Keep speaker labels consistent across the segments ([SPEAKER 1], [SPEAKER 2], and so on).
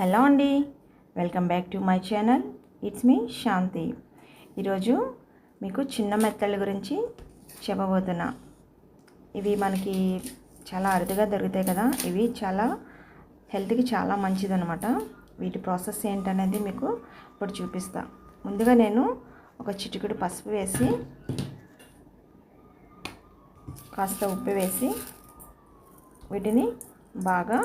[SPEAKER 1] Hello అండి. Welcome back to my channel. It's me Shanti. ఈరోజు మీకు చిన్న మెత్తల గురించి చెప్పబోతున్నా. ఇవి మనకి చాలా అరుదుగా దొరుకుతాయి కదా. ఇవి చాలా హెల్త్కి చాలా మంచిదన్నమాట. వీటి ప్రాసెస్ ఏంటనేది మీకు ఇప్పుడు చూపిస్తా. ముందుగా నేను ఒక చిటికెడు పసుపు వేసి కాస్త ఉప్పు వేసి వీటిని బాగా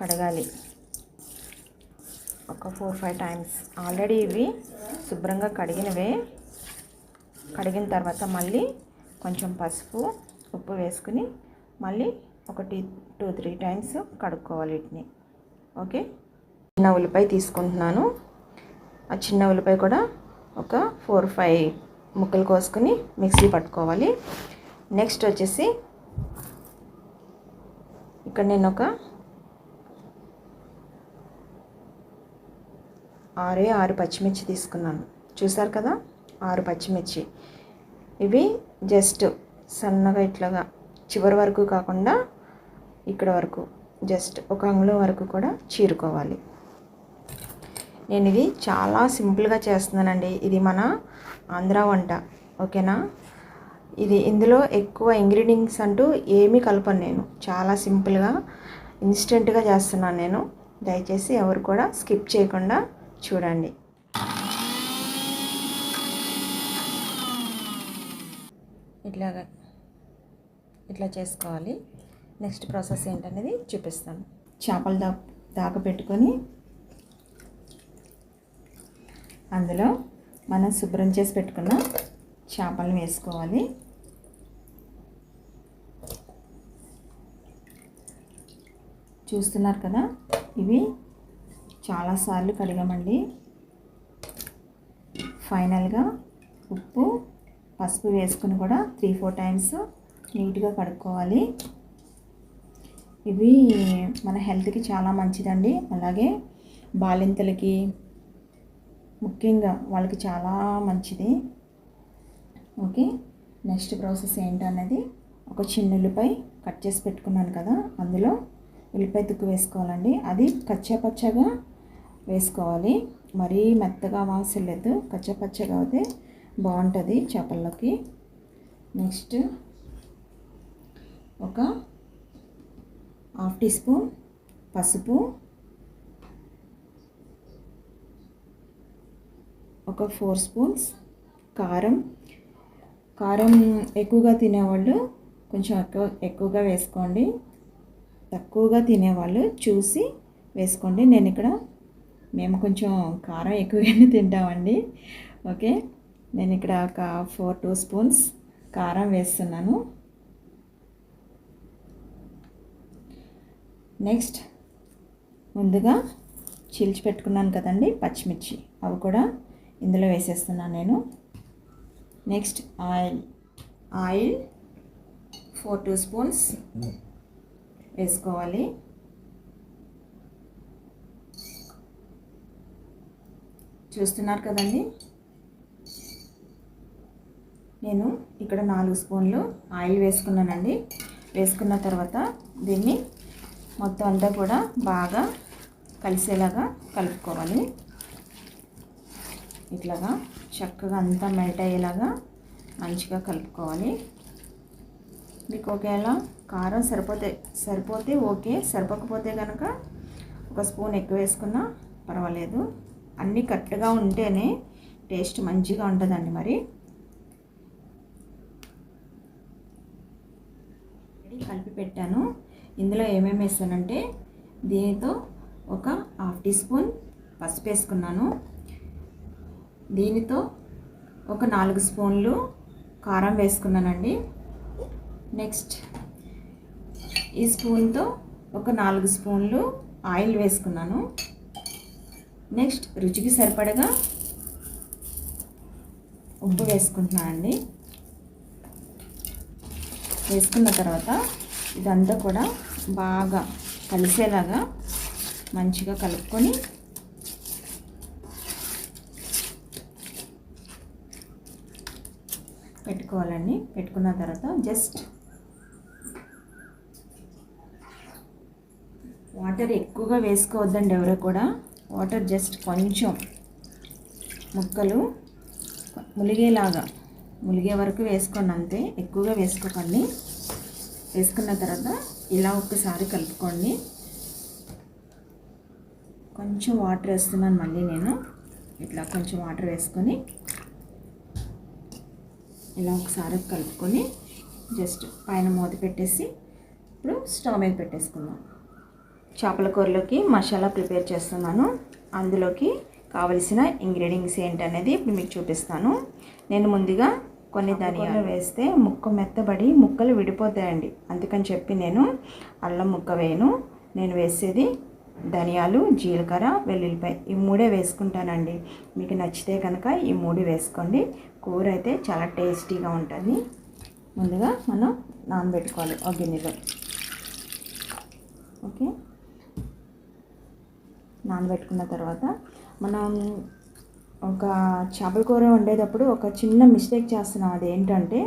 [SPEAKER 1] కడగాలి. ఒక ఫోర్ ఫైవ్ టైమ్స్ ఆల్రెడీ ఇవి శుభ్రంగా కడిగినవే. కడిగిన తర్వాత మళ్ళీ కొంచెం పసుపు ఉప్పు వేసుకుని మళ్ళీ ఒకటి టూ త్రీ టైమ్స్ కడుక్కోవాలి వీటిని. ఓకే చిన్న ఉల్లిపాయ తీసుకుంటున్నాను. ఆ చిన్న ఉల్లిపాయ కూడా ఒక ఫోర్ ఫైవ్ ముక్కలు కోసుకుని మిక్సీ పట్టుకోవాలి. నెక్స్ట్ వచ్చేసి ఇక్కడ నేను ఒక ఆరే ఆరు పచ్చిమిర్చి తీసుకున్నాను. చూసారు కదా? ఆరు పచ్చిమిర్చి. ఇవి జస్ట్ సన్నగా ఇట్లాగా చివరి వరకు కాకుండా ఇక్కడ వరకు జస్ట్ ఒక అంగుళం వరకు కూడా చీరుకోవాలి. నేను ఇది చాలా సింపుల్గా చేస్తున్నానండి. ఇది మన ఆంధ్ర వంట. ఓకేనా? ఇది ఇందులో ఎక్కువ ఇంగ్రీడియంట్స్ అంటూ ఏమీ కలపను నేను. చాలా సింపుల్గా ఇన్స్టెంట్గా చేస్తున్నాను నేను. దయచేసి ఎవరు కూడా స్కిప్ చేయకుండా చూడండి. ఇట్లాగా ఇట్లా చేసుకోవాలి. నెక్స్ట్ ప్రాసెస్ ఏంటనేది చూపిస్తాను. చేపలు దా దాకా పెట్టుకొని అందులో మనం శుభ్రం చేసి పెట్టుకున్న చేపలను వేసుకోవాలి. చూస్తున్నారు కదా? ఇవి చాలాసార్లు కడిగామండి. ఫైనల్గా ఉప్పు పసుపు వేసుకుని కూడా త్రీ ఫోర్ టైమ్స్ నీట్గా కడుక్కోవాలి. ఇవి మన హెల్త్కి చాలా మంచిదండి. అలాగే బాలింతలకి ముఖ్యంగా వాళ్ళకి చాలా మంచిది. ఓకే నెక్స్ట్ ప్రాసెస్ ఏంటన్నది ఒక చిన్న ఉల్లిపాయ కట్ చేసి పెట్టుకున్నాను కదా అందులో ఉల్లిపాయ తుక్కు వేసుకోవాలండి. అది కచ్చాపచ్చగా వేసుకోవాలి. మరీ మెత్తగా వాసలేదు కచ్చాపచ్చగా అయితే బాగుంటుంది చేపల్లోకి. నెక్స్ట్ ఒక హాఫ్ టీ స్పూన్ పసుపు ఒక ఫోర్ స్పూన్స్ కారం. కారం ఎక్కువగా తినేవాళ్ళు కొంచెం ఎక్కువ ఎక్కువగా వేసుకోండి. తక్కువగా తినేవాళ్ళు చూసి వేసుకోండి. నేను ఇక్కడ మేము కొంచెం కారం ఎక్కువగానే తింటామండి. ఓకే? నేను ఇక్కడ ఒక ఫోర్ టూ స్పూన్స్ కారం వేస్తున్నాను. నెక్స్ట్ ముందుగా చీల్చి పెట్టుకున్నాను కదండి పచ్చిమిర్చి. అవి కూడా ఇందులో వేసేస్తున్నాను నేను. Next oil. Oil four two spoons వేసుకోవాలి. చూస్తున్నారు కదండి? నేను ఇక్కడ నాలుగు స్పూన్లు ఆయిల్ వేసుకున్నానండి. వేసుకున్న తర్వాత దీన్ని మొత్తం అంతా కూడా బాగా కలిసేలాగా కలుపుకోవాలి. ఇట్లాగా చక్కగా అంతా మెల్ట్ అయ్యేలాగా మంచిగా కలుపుకోవాలి. మీకు ఒకవేళ కారం సరిపోతే సరిపోతే ఓకే సరిపోకపోతే కనుక ఒక స్పూన్ ఎక్కువ వేసుకున్నా పర్వాలేదు. అన్నీ కరెక్ట్గా ఉంటేనే టేస్ట్ మంచిగా ఉంటుందండి మరి. కలిపి పెట్టాను. ఇందులో ఏమేమి వేస్తానంటే దీనితో ఒక హాఫ్ టీ స్పూన్ పసుపు వేసుకున్నాను. దీనితో ఒక నాలుగు స్పూన్లు కారం వేసుకున్నానండి. నెక్స్ట్ ఈ స్పూన్తో ఒక నాలుగు స్పూన్లు ఆయిల్ వేసుకున్నాను. నెక్స్ట్ రుచికి సరిపడగా ఉప్పు వేసుకుంటున్నానండి వేసుకున్న తర్వాత ఇదంతా కూడా బాగా కలిసేలాగా మంచిగా కలుపుకొని పెట్టుకోవాలండి. పెట్టుకున్న తర్వాత జస్ట్ వాటర్ ఎక్కువగా వేసుకోవద్దండి ఎవరు కూడా. వాటర్ జస్ట్ కొంచెం ముక్కలు ములిగేలాగా ములిగే వరకు వేసుకోండి అంతే. ఎక్కువగా వేసుకోకండి. వేసుకున్న తర్వాత ఇలా ఒక్కసారి కలుపుకోండి. కొంచెం వాటర్ వేస్తున్నాను మళ్ళీ నేను. ఇట్లా కొంచెం వాటర్ వేసుకొని ఇలా ఒకసారి కలుపుకొని జస్ట్ పైన మూత పెట్టేసి ఇప్పుడు స్టవ్ మీద పెట్టేసుకుందాం. చేపల కూరలోకి మసాలా ప్రిపేర్ చేస్తున్నాను. అందులోకి కావలసిన ఇంగ్రీడియంట్స్ ఏంటనేది ఇప్పుడు మీకు చూపిస్తాను. నేను ముందుగా కొన్ని ధనియాలు వేస్తే ముక్క మెత్తబడి ముక్కలు విడిపోతాయండి. అందుకని చెప్పి నేను అల్లం ముక్క వేయను. నేను వేసేది ధనియాలు జీలకర్ర వెల్లుల్లిపాయ. ఈ మూడే వేసుకుంటానండి. మీకు నచ్చితే కనుక ఈ మూడు వేసుకోండి. కూర అయితే చాలా టేస్టీగా ఉంటుంది. ముందుగా మనం నానబెట్టుకోవాలి ఒక గిన్నెలో. ఓకే? నానబెట్టుకున్న తర్వాత మనం ఒక చేపల కూర వండేటప్పుడు ఒక చిన్న మిస్టేక్ చేస్తున్నాం అదేంటంటే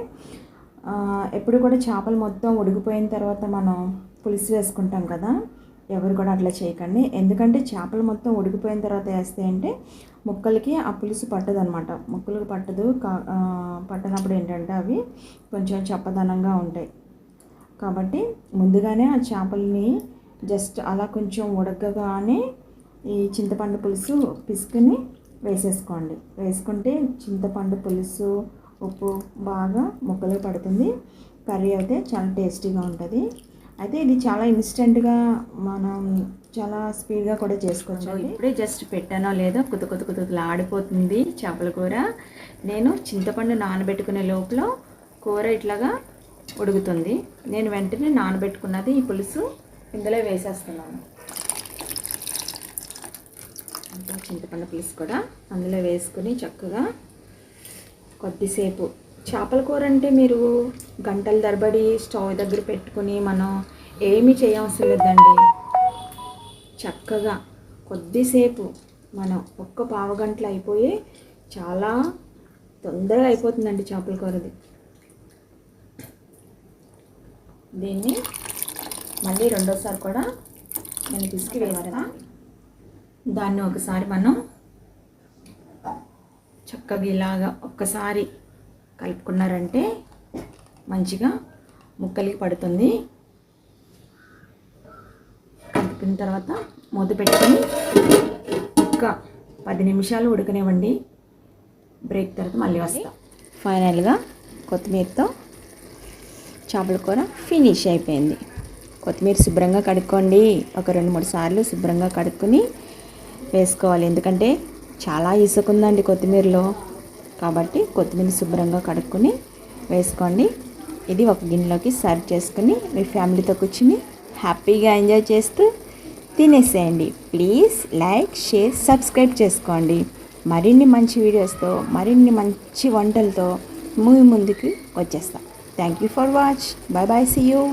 [SPEAKER 1] ఎప్పుడు కూడా చేపలు మొత్తం ఉడికిపోయిన తర్వాత మనం పులుసు వేసుకుంటాం కదా ఎవరు కూడా అట్లా చేయకండి. ఎందుకంటే చేపలు మొత్తం ఉడికిపోయిన తర్వాత వేస్తే అంటే ముక్కలకి ఆ పులుసు పట్టదు అనమాట ముక్కలకు పట్టదు కా పట్టనప్పుడు ఏంటంటే అవి కొంచెం చప్పదనంగా ఉంటాయి. కాబట్టి ముందుగానే ఆ చేపల్ని జస్ట్ అలా కొంచెం ఉడకగానే ఈ చింతపండు పులుసు పిసుకుని వేసేసుకోండి. వేసుకుంటే చింతపండు పులుసు ఉప్పు బాగా ముక్కలు పడుతుంది. కర్రీ అయితే చాలా టేస్టీగా ఉంటుంది. అయితే ఇది చాలా ఇన్స్టెంట్గా మనం చాలా స్పీడ్గా కూడా చేసుకోవచ్చు ఇప్పుడే జస్ట్ పెట్టానో లేదో కుత కుత కుతలా ఆడిపోతుంది చేపల కూర. నేను చింతపండు నానబెట్టుకునే లోపల కూర ఇట్లాగా ఉడుకుతుంది. నేను వెంటనే నానబెట్టుకున్నది ఈ పులుసు ఇందులో వేసేస్తున్నాను. ఇంకా చింతపండు పులుసు కూడా అందులో వేసుకుని చక్కగా కొద్దిసేపు. చేపల కూర అంటే మీరు గంటల దరబడి స్టవ్ దగ్గర పెట్టుకుని మనం ఏమీ చేయవసరం లేదండి. చక్కగా కొద్దిసేపు మనం ఒక్క పావు గంటలు అయిపోయి చాలా తొందరగా అయిపోతుందండి చేపల కూరది. దీన్ని మళ్ళీ రెండోసారి కూడా నేను పిసికి వేయాలి దాన్ని ఒకసారి మనం చక్కగా ఇలాగా ఒక్కసారి కలుపుకున్నారంటే మంచిగా ముక్కలకి పడుతుంది. కలిపిన తర్వాత మూత పెట్టుకొని ఒక పది నిమిషాలు ఉడకనివ్వండి. బ్రేక్ తర్వాత మళ్ళీ వస్తాం. ఫైనల్గా కొత్తిమీరతో చేపల కూర ఫినిష్ అయిపోయింది. కొత్తిమీర శుభ్రంగా కడుక్కోండి. ఒక రెండు మూడు సార్లు శుభ్రంగా కడుక్కొని వేసుకోవాలి. ఎందుకంటే చాలా ఇసుక ఉందండి కొత్తిమీరలో. కాబట్టి కొత్తిమీర శుభ్రంగా కడుక్కొని వేసుకోండి. ఇది ఒక గిన్నెలోకి సర్వ్ చేసుకుని మీ ఫ్యామిలీతో కూర్చుని హ్యాపీగా ఎంజాయ్ చేస్తూ తినేసేయండి. ప్లీజ్ లైక్ షేర్ సబ్స్క్రైబ్ చేసుకోండి. మరిన్ని మంచి వీడియోస్తో మరిన్ని మంచి వంటలతో మీ ముందుకు వచ్చేస్తాం. Thank you for watch. Bye bye see you.